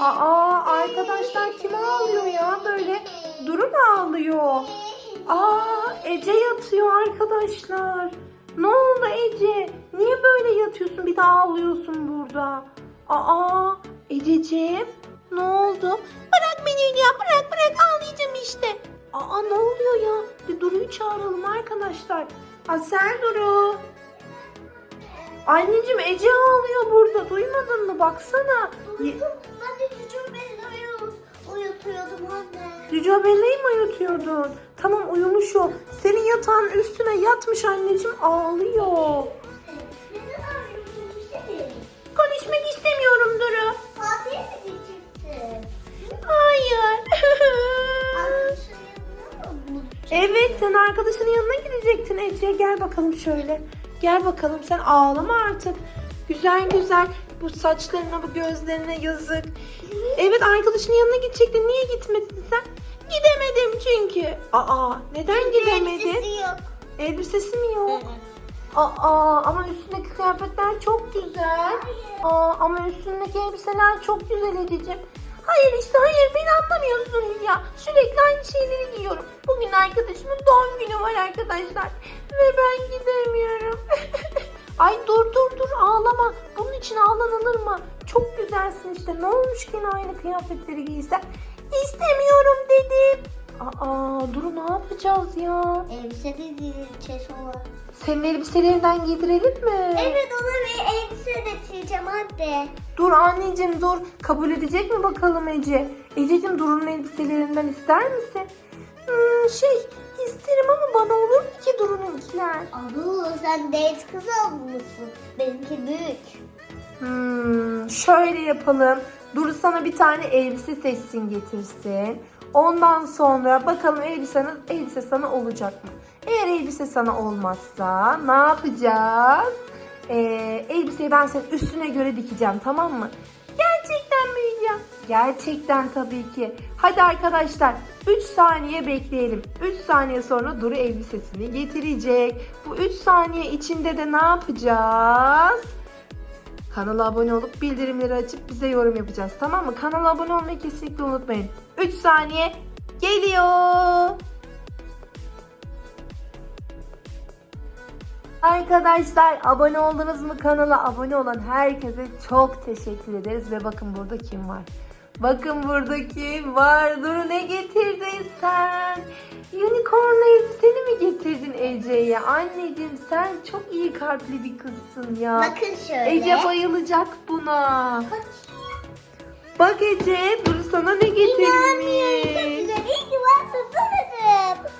Aa arkadaşlar kim ağlıyor ya böyle? Duru mu ağlıyor? Aa Ece yatıyor arkadaşlar. Ne oldu Ece? Niye böyle yatıyorsun bir de ağlıyorsun burada? Aa Ececiğim ne oldu? Bırak beni ya bırak bırak ağlayacağım işte. Aa ne oluyor ya? Bir Duru'yu çağıralım arkadaşlar. Asel Duru. Anneciğim Ece ağlıyor burada. Duymadın mı? Baksana. Ye- Ben de beni uyutuyordum anne. Bella'yı mı uyutuyordun? Tamam uyumuş o. Senin yatağın üstüne yatmış anneciğim ağlıyor. Seni? Konuşmak istemiyorum Duru. Fatih'e mi gideceksin? Hayır. Yanına mı evet sen arkadaşının yanına gidecektin Ece. Gel bakalım şöyle. Gel bakalım sen ağlama artık. Güzel güzel. Bu saçlarına bu gözlerine yazık. Evet arkadaşının yanına gidecektin. Niye gitmedin sen? Gidemedim çünkü. Aa neden gidemedin? Elbisesi yok. Elbisesi mi yok? Aa ama üstündeki kıyafetler çok güzel. Aa ama üstündeki elbiseler çok güzel Ececiğim. Hayır işte hayır beni anlamıyorsunuz ya. Sürekli aynı şeyleri giyiyorum. Bugün arkadaşımın doğum günü var arkadaşlar. Ve ben gidemiyorum. Ay dur dur dur ağlama. Bunun için ağlanılır mı? Çok güzelsin işte. Ne olmuş ki aynı kıyafetleri giysen? İstemiyorum dedim. Aa dur ne yapacağız ya? Elbise de dilçesi olan. Senin elbiselerinden giydirelim mi? Evet ona bir elbise getireceğim anne. Dur anneciğim dur. Kabul edecek mi bakalım Ece? Ececiğim Duru'nun elbiselerinden ister misin? Hmm, şey isterim ama bana olur mu ki Duru'nunkiler? Abu sen deniz kızı olmuşsun. Benimki büyük. Hmm, şöyle yapalım. Duru sana bir tane elbise seçsin getirsin. Ondan sonra bakalım elbise, elbise sana olacak mı? Eğer elbise sana olmazsa ne yapacağız? Ee, elbiseyi ben senin üstüne göre dikeceğim tamam mı? Gerçekten mi Hülya? Gerçekten tabii ki. Hadi arkadaşlar 3 saniye bekleyelim. 3 saniye sonra Duru elbisesini getirecek. Bu 3 saniye içinde de ne yapacağız? Kanala abone olup bildirimleri açıp bize yorum yapacağız. Tamam mı? Kanala abone olmayı kesinlikle unutmayın. 3 saniye geliyor. Arkadaşlar abone oldunuz mu kanala? Abone olan herkese çok teşekkür ederiz. Ve bakın burada kim var? Bakın burada kim var? Dur ne getirdin sen? Unicorn elbiseni mi getirdin Ece'ye? Anneciğim sen çok iyi kalpli bir kızsın ya. Bakın şöyle. Ece bayılacak buna. Bak Ece, dur sana ne getirmiş. Güzel. İyi ki varsın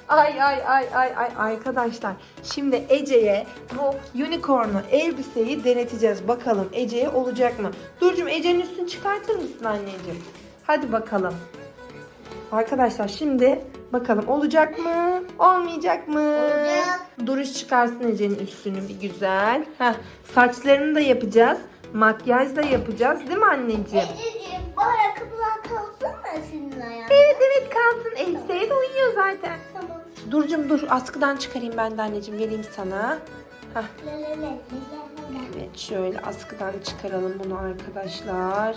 Ay ay ay ay ay arkadaşlar. Şimdi Ece'ye bu unicorn'u elbiseyi deneteceğiz. Bakalım Ece'ye olacak mı? Durcum Ece'nin üstünü çıkartır mısın anneciğim? Hadi bakalım. Arkadaşlar şimdi bakalım olacak mı? Olmayacak mı? Olacak. Duruş çıkarsın Ece'nin üstünü bir güzel. Heh, saçlarını da yapacağız. Makyaj da yapacağız değil mi anneciğim? Ececiğim bu ayakkabılar kalsın mı senin ayağına? Evet evet kalsın. Elbiseye de uyuyor zaten. Tamam. Durcum dur askıdan çıkarayım ben de anneciğim vereyim sana. Le. evet şöyle askıdan çıkaralım bunu arkadaşlar.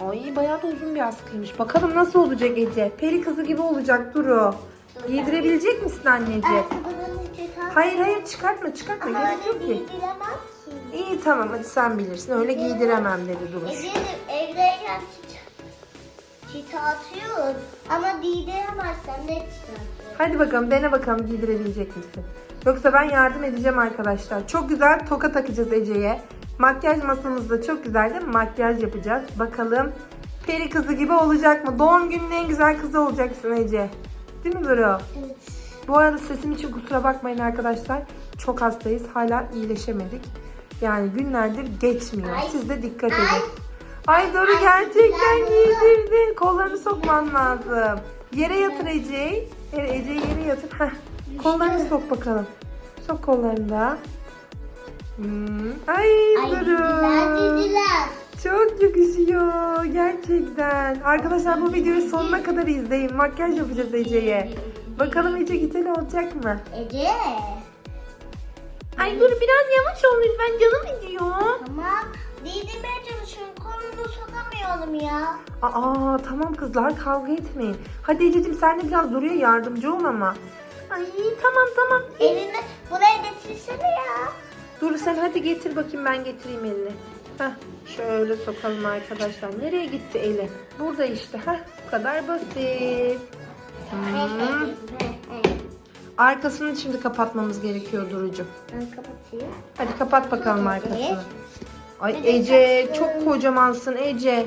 Ay bayağı da uzun bir askıymış. Bakalım nasıl olacak Ece? Peri kızı gibi olacak Duru. Giydirebilecek misin anneciğim? Ayakkabılarını çıkar. Hayır hayır çıkartma çıkartma gerek yok ki. ki. İyi tamam hadi sen bilirsin. Öyle giydiremem dedi Duruş. Ececiğim evdeyken çita, atıyoruz. Ama giydiremezsen ne çita? Hadi bakalım dene bakalım giydirebilecek misin? Yoksa ben yardım edeceğim arkadaşlar. Çok güzel toka takacağız Ece'ye. Makyaj masamızda çok güzel değil mi? Makyaj yapacağız. Bakalım peri kızı gibi olacak mı? Doğum gününün en güzel kızı olacaksın Ece. Değil mi Duru? Evet. Bu arada sesim için kusura bakmayın arkadaşlar. Çok hastayız. Hala iyileşemedik. Yani günlerdir geçmiyor. Ay. Siz de dikkat edin. Ay Doru Ay, gerçekten güzel. giydirdi. Kollarını sokman lazım. Yere yatır Ece'yi. Evet, Ece'yi yere yatır. Heh. Kollarını sok bakalım. Sok kollarını da. Hmm. Ay, Ay. Çok yakışıyor gerçekten. Arkadaşlar bu videoyu sonuna kadar izleyin. Makyaj yapacağız Ece'ye. Bakalım Ece güzel olacak mı? Ece. Ay dur biraz yavaş ol lütfen canım acıyor. Tamam. Giydirmeye çalışıyorum. Kolunu sokamıyorum. ya. Aa tamam kızlar kavga etmeyin. Hadi Ececiğim sen de biraz Duru'ya yardımcı ol ama. Ay tamam tamam. Elini buraya getirsene ya. Duru sen hadi getir bakayım ben getireyim elini. Heh, şöyle sokalım arkadaşlar. Nereye gitti eli? Burada işte. Heh, bu kadar basit. Hmm. Arkasını şimdi kapatmamız gerekiyor Duru'cum. Ben kapatayım. Hadi kapat bakalım arkasını. Ay Ece çok kocamansın Ece.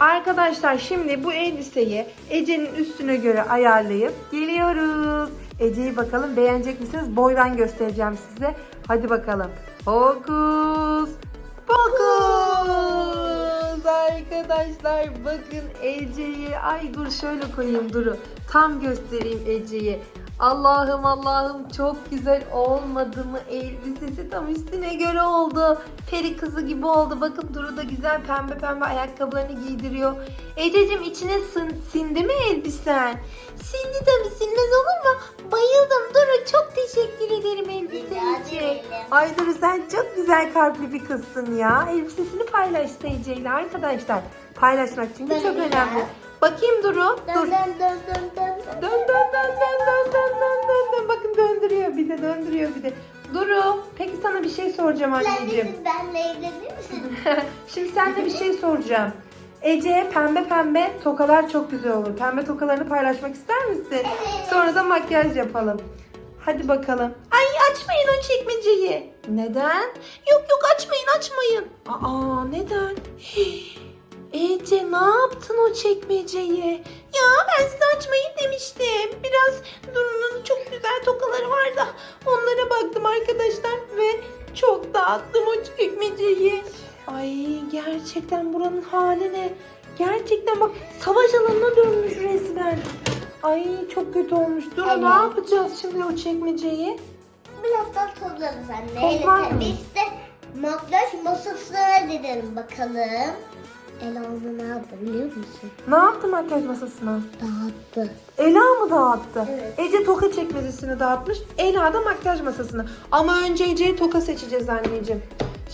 Arkadaşlar şimdi bu elbiseyi Ece'nin üstüne göre ayarlayıp geliyoruz. Ece'yi bakalım beğenecek misiniz? Boydan göstereceğim size. Hadi bakalım. Fokus. Fokus. Arkadaşlar bakın Ece'yi. Ay dur şöyle koyayım Duru. Tam göstereyim Ece'yi. Allah'ım Allah'ım çok güzel olmadı mı elbisesi tam üstüne göre oldu. Peri kızı gibi oldu. Bakın Duru da güzel pembe pembe ayakkabılarını giydiriyor. Ececiğim içine sın, sindi mi elbisen? Sindi tabii sinmez olur mu? Bayıldım Duru çok teşekkür ederim elbise Rica için. Ay Duru sen çok güzel kalpli bir kızsın ya. Elbisesini paylaştı Ece ile arkadaşlar. Paylaşmak çünkü çok önemli. Bakayım Duru. Dur. dön dön. Dön dön dön dön dön dön dön bir de. Duru peki sana bir şey soracağım anneciğim. Sen benimle evlenir misin? Şimdi sen de bir şey soracağım. Ece pembe pembe tokalar çok güzel olur. Pembe tokalarını paylaşmak ister misin? Evet. Sonra da makyaj yapalım. Hadi bakalım. Ay açmayın o çekmeceyi. Neden? Yok yok açmayın açmayın. Aa neden? Hii. Ece ne yaptın o çekmeceyi? Ya ben size açmayın demiştim. Biraz Duru'nun çok güzel tokaları var da onlara baktım arkadaşlar ve çok dağıttım o çekmeceyi. Ay gerçekten buranın hali ne? Gerçekten bak savaş alanına dönmüş resmen. Ay çok kötü olmuş. Duru ne yapacağız şimdi o çekmeceyi? Birazdan toplarız anne. Toplar mı? Biz de makyaj masasına gidelim bakalım. Elan'ı ne yaptı biliyor musun? Ne yaptı makyaj masasına? Dağıttı. Ela mı dağıttı? Evet. Ece toka çekmecesini dağıtmış. Ela da makyaj masasını. Ama önce Ece'ye toka seçeceğiz anneciğim.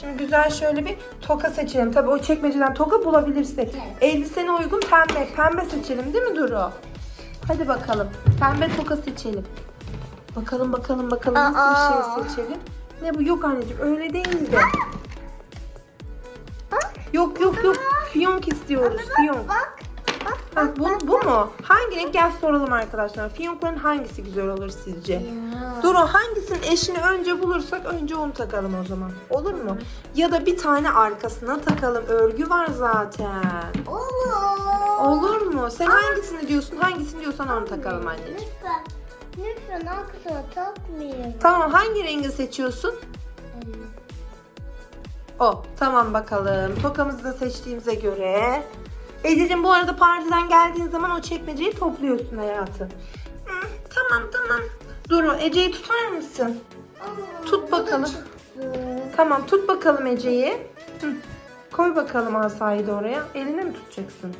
Şimdi güzel şöyle bir toka seçelim. Tabii o çekmeceden toka bulabilirsek. Evet. Elbisene uygun pembe. Pembe seçelim değil mi Duru? Hadi bakalım. Pembe toka seçelim. Bakalım bakalım bakalım nasıl Aa. bir şey seçelim. Ne bu? Yok anneciğim öyle değil de. Yok yok yok. Fiyonk istiyoruz. Fiyonk. Bak. Bak. Bu, bu mu? Hangi renk? Gel soralım arkadaşlar. Fiyonkların hangisi güzel olur sizce? Duru hangisinin eşini önce bulursak önce onu takalım o zaman. Olur mu? Ya da bir tane arkasına takalım. Örgü var zaten. Olur. Olur mu? Sen hangisini diyorsun? Hangisini diyorsan onu takalım anneciğim. Lütfen. Lütfen arkasına takmayayım. Tamam hangi rengi seçiyorsun? O. Tamam bakalım. Tokamızı da seçtiğimize göre. Ececiğim bu arada partiden geldiğin zaman o çekmeceyi topluyorsun hayatım. Hı, tamam tamam. Duru Ece'yi tutar mısın? Aa, Tut bakalım. Tamam tut bakalım Ece'yi. Hı, Koy bakalım asayı da oraya. Eline mi tutacaksın?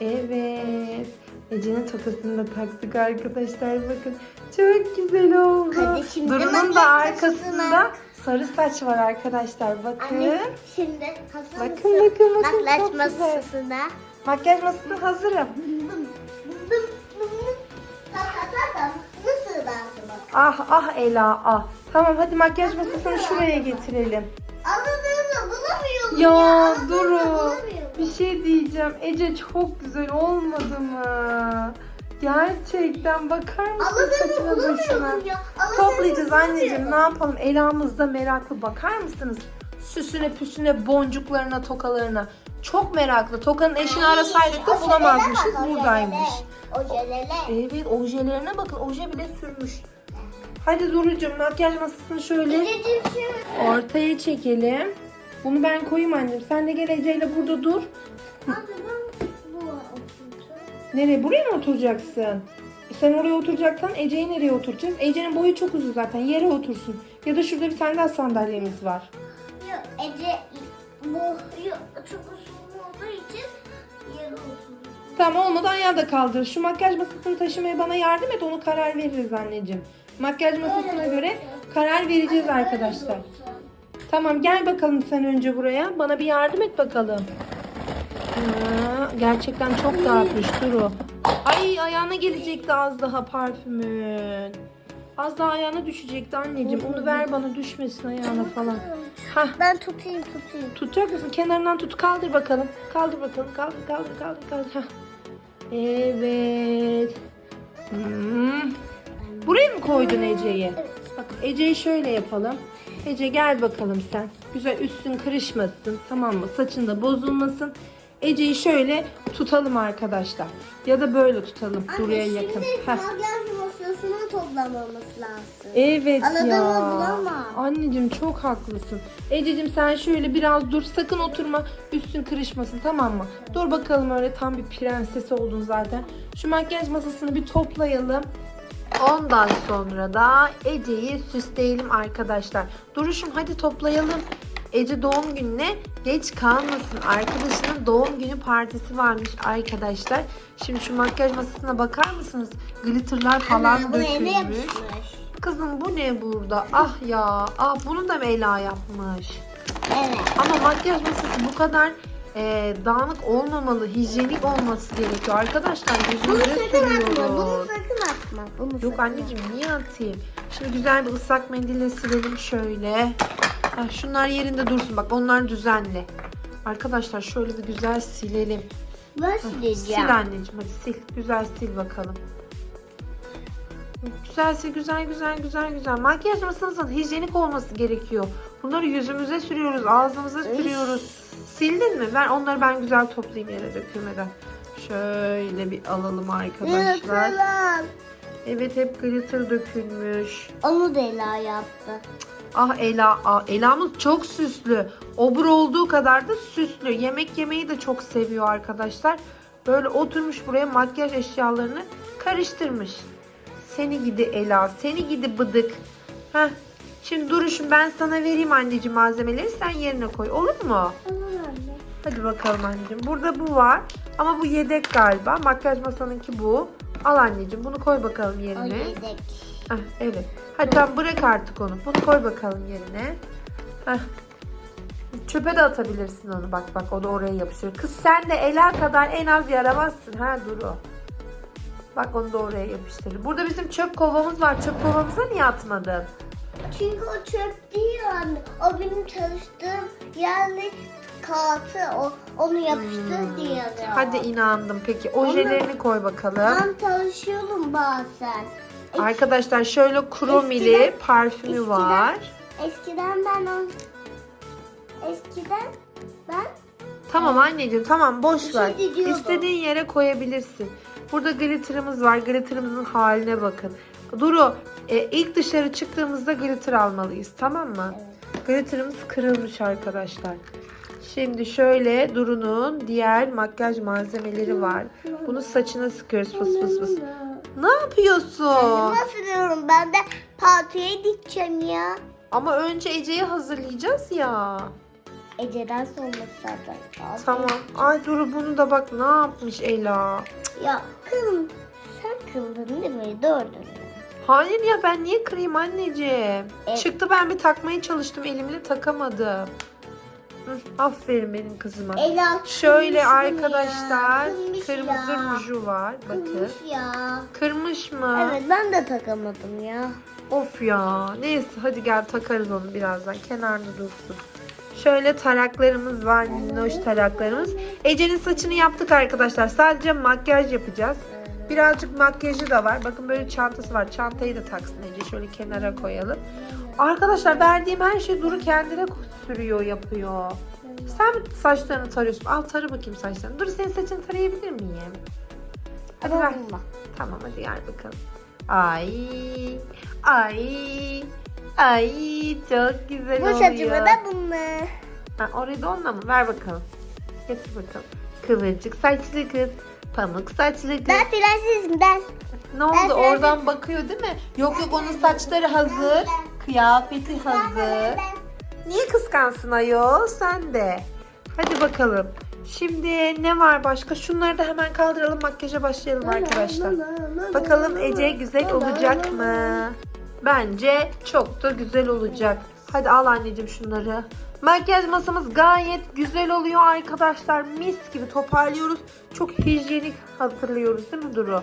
Evet. Ece'nin tokasını da taktık arkadaşlar bakın. Çok güzel oldu. Şimdi Duru'nun da arkasında. Sarı saç var arkadaşlar. Bakın. Anne şimdi hazır Bakın, mısın? bakın, bakın, Makyaj çok güzel. masasına. Makyaj masasına hazırım. Ah ah Ela ah. Tamam hadi makyaj masasını şuraya getirelim. Aradığını bulamıyorum Ya Aradığını Duru bir şey diyeceğim. Ece çok güzel olmadı mı? Gerçekten bakar mısın saçına. Aradığını Toplayacağız anneciğim ne yapalım? Elamız da meraklı bakar mısınız? Süsüne püsüne boncuklarına tokalarına. Çok meraklı. Tokanın eşini Ay, arasaydık da bulamazmışız. Buradaymış. Ojelere. Evet ojelerine bakın. Oje bile sürmüş. Hadi Duru'cum makyaj masasını şöyle ortaya çekelim. Bunu ben koyayım annem. Sen de gel Ece ile burada dur. Abi. Nereye? Buraya mı oturacaksın? E Sen oraya oturacaksan Ece'yi nereye oturacağız? Ece'nin boyu çok uzun zaten. Yere otursun. Ya da şurada bir tane daha sandalyemiz var. Yok Ece bu yok, çok uzun olduğu için yere oturuyor. Tamam olmadı ayağı da kaldır. Şu makyaj masasını taşımaya bana yardım et. Onu karar veririz anneciğim. Makyaj masasına göre karar vereceğiz arkadaşlar. Tamam gel bakalım sen önce buraya. Bana bir yardım et bakalım. Ha, gerçekten çok dağıtmış Duru. Ay ayağına gelecekti az daha parfümün. Az daha ayağına düşecekti anneciğim. Onu ver bana düşmesin ayağına falan. Hah Ben tutayım tutayım. tutacak mısın? Kenarından tut kaldır bakalım. Kaldır bakalım. Kaldır kaldır kaldır kaldır. Hah. Evet. Hmm. Buraya mı koydun Ece'yi? Bak Ece'yi şöyle yapalım. Ece gel bakalım sen. Güzel üstün kırışmasın tamam mı? Saçın da bozulmasın. Ece'yi şöyle tutalım arkadaşlar. Ya da böyle tutalım Duru'ya yakın. Şimdi Heh. makyaj masasını toplamamız lazım. Evet Aradığımı ya. bulamam. Anneciğim çok haklısın. Ececiğim sen şöyle biraz dur sakın oturma üstün kırışmasın tamam mı? Dur bakalım öyle tam bir prenses oldun zaten. Şu makyaj masasını bir toplayalım. Ondan sonra da Ece'yi süsleyelim arkadaşlar. Duruşum hadi toplayalım. Ece doğum gününe geç kalmasın. Arkadaşının doğum günü partisi varmış arkadaşlar. Şimdi şu makyaj masasına bakar mısınız? Glitterlar falan Ana, dökülmüş. Kızım bu ne burada? Ah ya. Ah bunu da mı Ela yapmış? Evet. Ama makyaj masası bu kadar e, dağınık olmamalı. Hijyenik olması gerekiyor. Arkadaşlar Bunu yüzümüze sakın atma. Bunu sakın atma. Bunu Yok sakın anneciğim niye atayım? Şimdi güzel bir ıslak mendille silelim şöyle. Heh, şunlar yerinde dursun. Bak onlar düzenli. Arkadaşlar şöyle bir güzel silelim. atma. Ben sileceğim. Sil anneciğim hadi sil. Güzel sil bakalım. Güzel sil güzel güzel güzel güzel. Makyaj masanızın hijyenik olması gerekiyor. Bunları yüzümüze sürüyoruz, ağzımıza sürüyoruz. Sildin mi? Ver onları ben güzel toplayayım yere dökülmeden. Şöyle bir alalım arkadaşlar. Evet hep glitter dökülmüş. Onu da Ela yaptı. Ah Ela, ah, Ela'mız çok süslü. Obur olduğu kadar da süslü. Yemek yemeyi de çok seviyor arkadaşlar. Böyle oturmuş buraya makyaj eşyalarını karıştırmış. Seni gidi Ela, seni gidi bıdık. Heh. Şimdi duruşum ben sana vereyim anneciğim malzemeleri sen yerine koy. Olur mu? Tamam anne. Hadi bakalım anneciğim. Burada bu var. Ama bu yedek galiba. Makyaj masanınki bu. Al anneciğim bunu koy bakalım O yerine. yedek. Ah, evet. Hadi tamam bırak artık onu. Bunu koy bakalım yerine. Heh. Çöpe de atabilirsin onu. Bak bak o da oraya yapışıyor. Kız sen de Ela kadar en az yaramazsın ha Duru. Bak onu da oraya yapıştır. Burada bizim çöp kovamız var. Çöp kovamıza niye atmadın? Çünkü o çöp değil anne. O benim çalıştığım yerli kağıtı. O, onu yapıştır diye. Hmm. Hadi inandım. Peki ojelerini koy bakalım. Ben çalışıyorum bazen. Arkadaşlar şöyle kromili parfümü eskiden- var. Eskiden ben on... Eskiden ben Tamam anneciğim tamam boş Bir şey ver. diyordum. İstediğin yere koyabilirsin. Burada glitterımız var. Glitterimizin haline bakın. Duru e, ilk dışarı çıktığımızda glitter almalıyız tamam mı? Glitterimiz kırılmış arkadaşlar. Şimdi şöyle Duru'nun diğer makyaj malzemeleri var. Bunu saçına sıkıyoruz fıs fıs fıs. Ne yapıyorsun? Nasıl ben de partiye dikeceğim ya. Ama önce Ece'yi hazırlayacağız ya. Ece'den sonra zaten. partiye. Tamam. Ay Duru bunu da bak ne yapmış Ela. Ya kızım sen kıldın değil mi? Dördün. Hayır ya ben niye kırayım anneciğim? E- Çıktı ben bir takmaya çalıştım elimle takamadım. Aferin benim kızıma. Ela Şöyle arkadaşlar kırmış kırmızı ya. ruju var. Bakın. Kırmış ya. Kırmış mı? Evet ben de takamadım ya. Of ya. Neyse hadi gel takarız onu birazdan. Kenarda dursun. Şöyle taraklarımız var. Minnoş taraklarımız. Ece'nin saçını yaptık arkadaşlar. Sadece makyaj yapacağız. Birazcık makyajı da var. Bakın böyle çantası var. Çantayı da taksın Ece. Şöyle kenara koyalım. Arkadaşlar verdiğim her şeyi Duru kendine sürüyor, yapıyor. Sen mi saçlarını tarıyorsun? Al tarı bakayım saçlarını. Dur senin saçını tarayabilir miyim? Hadi ver. Tamam hadi gel bakalım. Ay, ay, ay çok güzel Bu oluyor. saçımı da bununla. Ha, oraya da onunla mı? Ver bakalım. Getir bakalım. Kıvırcık saçlı kız. Pamuk saçlı kız. Ben prensesim ben. Ne oldu? ben- Oradan bakıyor değil mi? Yok yok onun saçları hazır. Kıyafeti hazır. Niye kıskansın ayol? Sen de. Hadi bakalım. Şimdi ne var başka? Şunları da hemen kaldıralım. Makyaja başlayalım arkadaşlar. Bakalım Ece güzel olacak mı? Bence çok da güzel olacak. Hadi al anneciğim şunları. Makyaj masamız gayet güzel oluyor arkadaşlar. Mis gibi toparlıyoruz. Çok hijyenik hazırlıyoruz değil mi Duru?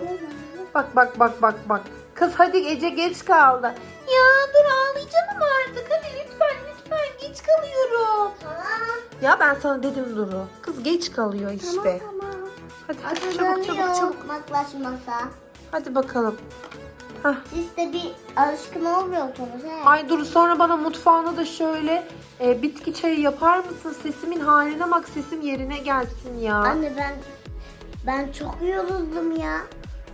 Bak bak bak bak bak. Kız hadi Ece geç kaldı. Ya dur ağlayacağım artık. Hadi lütfen lütfen geç kalıyorum. Tamam. Ya ben sana dedim Duru. Kız geç kalıyor işte. Tamam tamam. Hadi hadi çabuk çabuk çabuk. makyaj masa. Hadi bakalım. Hah. Siz de bir alışkın olmuyorsunuz he. Ay Duru sonra bana mutfağına da şöyle e, bitki çayı yapar mısın? Sesimin haline bak sesim yerine gelsin ya. Anne ben ben çok yoruldum ya.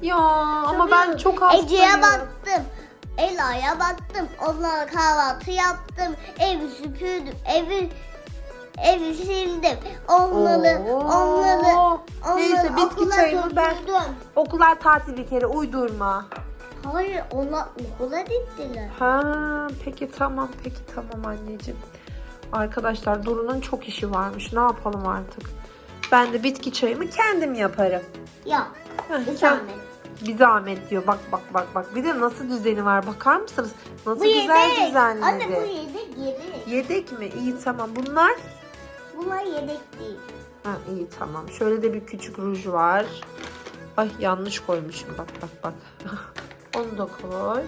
Ya ama ben çok hastayım. Ece'ye baktım. Ela'ya baktım. Onlara kahvaltı yaptım. Evi süpürdüm. Evi evi sildim. Onları, Oo. onları, onları Neyse bitki okula çayımı ben götürdüm. okullar tatil bir kere uydurma. Hayır, onlar okula gittiler. Ha peki tamam peki tamam anneciğim. Arkadaşlar Duru'nun çok işi varmış. Ne yapalım artık? Ben de bitki çayımı kendim yaparım. Ya, Heh, sen- zahmet. Bir zahmet diyor. Bak bak bak bak. Bir de nasıl düzeni var bakar mısınız? Nasıl Bu güzel yedek. düzenledi. Anne bu yedek yedek. Yedek mi? İyi tamam. Bunlar? Bunlar yedek değil. Ha iyi tamam. Şöyle de bir küçük ruj var. Ay yanlış koymuşum bak bak bak. Onu da koy.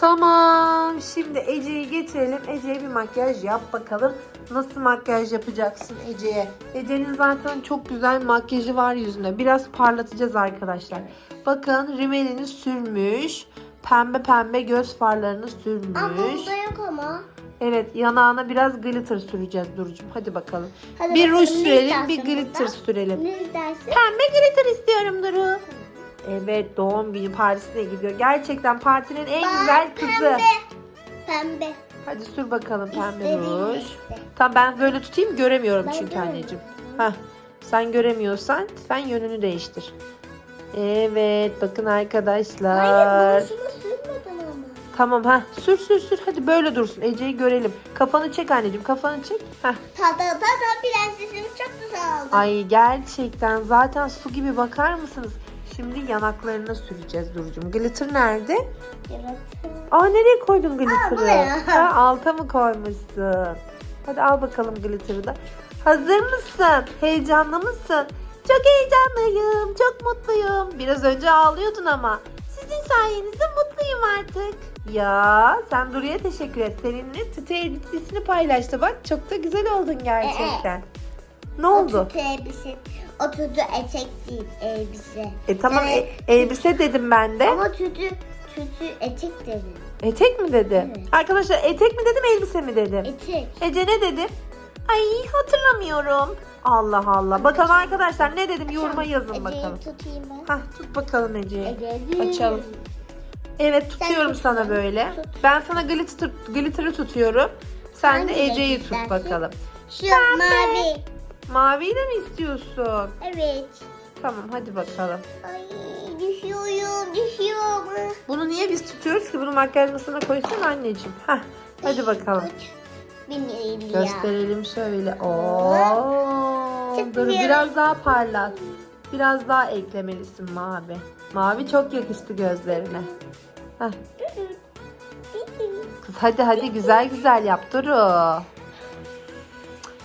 Tamam. Şimdi Ece'yi getirelim. Ece'ye bir makyaj yap bakalım. Nasıl makyaj yapacaksın Ece'ye? Ece'nin zaten çok güzel makyajı var yüzünde. Biraz parlatacağız arkadaşlar. Bakın rimelini sürmüş. Pembe pembe göz farlarını Ama sürmüş. burada yok ama. Evet yanağına biraz glitter süreceğiz Duru'cum. Hadi bakalım. Hadi bir ruj sürelim, bir glitter burada? sürelim. Ne istersin? Pembe glitter istiyorum Duru. Evet doğum günü partisine gidiyor. Gerçekten partinin en Bak, güzel kızı. Pembe. Pembe. Hadi sür bakalım pembe İstediğin ruj. Tamam ben böyle tutayım göremiyorum Ben çünkü göremiyorum. anneciğim. Heh, sen göremiyorsan sen yönünü değiştir. Evet bakın Hayır arkadaşlar. boşuna sürmedin ama. Tamam ha sür sür sür hadi böyle dursun Ece'yi görelim. Kafanı çek anneciğim kafanı çek. Heh. Tada tada prensesim çok güzel oldu. Ay gerçekten zaten su gibi bakar mısınız? Şimdi yanaklarına süreceğiz Duru'cum. Glitter nerede? Yaratın. Aa nereye koydun glitter'ı? Ha, alta mı koymuşsun? Hadi al bakalım glitter'ı da. Hazır mısın? Heyecanlı mısın? Çok heyecanlıyım, çok mutluyum. Biraz önce ağlıyordun ama. Sizin sayenizde mutluyum artık. Ya sen Duru'ya teşekkür et. Seninle tütü elbisesini paylaştı bak. Çok da güzel oldun gerçekten. Ne O oldu? tütü elbise. O tütü etek değil elbise. E tamam Evet. e- elbise dedim ben de. Ama tütü tütü etek dedi. Etek mi dedim? Evet. Arkadaşlar etek mi dedim elbise mi dedim? Etek. Ece ne dedim? Ay hatırlamıyorum. Allah Allah. Bakalım arkadaşlar ne dedim yoruma yazın Ece'yi bakalım. tutayım ben. Hah tut bakalım Ece'yi. Ece'yi. Açalım. Evet tutuyorum tut sana böyle. tut. Ben sana glitter, glitter'ı tutuyorum. Sen Hangi de renk Ece'yi tut istersin? bakalım. Şu mavi. Maviyi de mi istiyorsun? Evet. Tamam hadi bakalım. Ay düşüyorum düşüyorum. Bunu niye biz tutuyoruz ki? Bunu makyaj masasına koysana anneciğim. Hah hadi bakalım. Tut. Beni ya. Gösterelim şöyle. Oo. Çok Dur güzel. biraz daha parlat. Biraz daha eklemelisin mavi. Mavi çok yakıştı gözlerine. Heh. Kız hadi hadi güzel güzel yap Duru.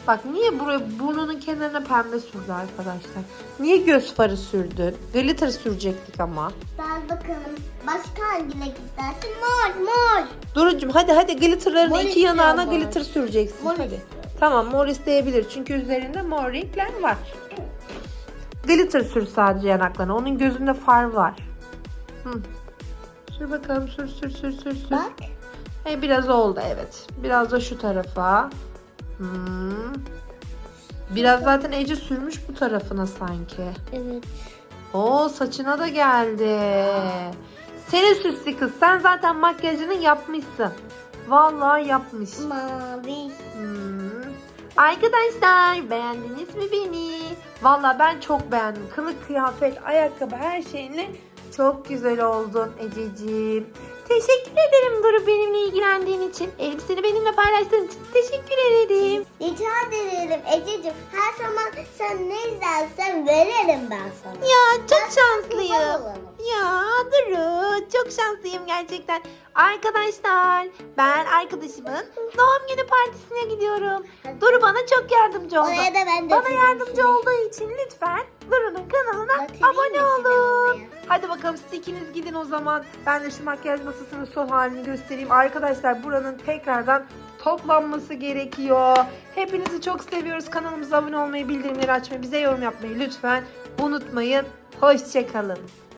Bak niye buraya burnunun kenarına pembe sürdü arkadaşlar? Niye göz farı sürdün? Glitter sürecektik ama. Ben bakalım. Başka hangi renk istersin? Mor mor. Durucum hadi hadi glitterların Mor iki yanağına mor. glitter süreceksin. Mor hadi. istiyor. Tamam mor isteyebilir çünkü üzerinde mor renkler var. Glitter sür sadece yanaklarına. Onun gözünde far var. Hı. Sür bakalım sür sür sür sür sür. Bak. E, biraz oldu evet. Biraz da şu tarafa. Hmm. Biraz zaten Ece sürmüş bu tarafına sanki. Evet. Oo saçına da geldi. Senin süslü kız. Sen zaten makyajını yapmışsın. Vallahi yapmış. Mavi. Hmm. Arkadaşlar beğendiniz mi beni? Vallahi ben çok beğendim. Kılık, kıyafet, ayakkabı her şeyinle Çok güzel oldun Ececiğim. Teşekkür ederim Duru benimle ilgilendiğin için. Elbiseni benimle paylaştığın için teşekkür ederim. Rica ederim Ececiğim. Her zaman sen ne istersen veririm ben sana. Ya çok şanslıyım. Ya Duru çok şanslıyım gerçekten. Arkadaşlar ben arkadaşımın doğum günü partisine gidiyorum. Duru bana çok yardımcı oldu. Oraya da ben de Bana yardımcı izleyeyim. olduğu için lütfen Duru'nun kanalına Batırayım abone olun. Hadi bakalım siz ikiniz gidin o zaman. Ben de şu makyaj masasının son halini göstereyim. Arkadaşlar buranın tekrardan toplanması gerekiyor. Hepinizi çok seviyoruz. Kanalımıza abone olmayı, bildirimleri açmayı, bize yorum yapmayı lütfen unutmayın. Hoşçakalın.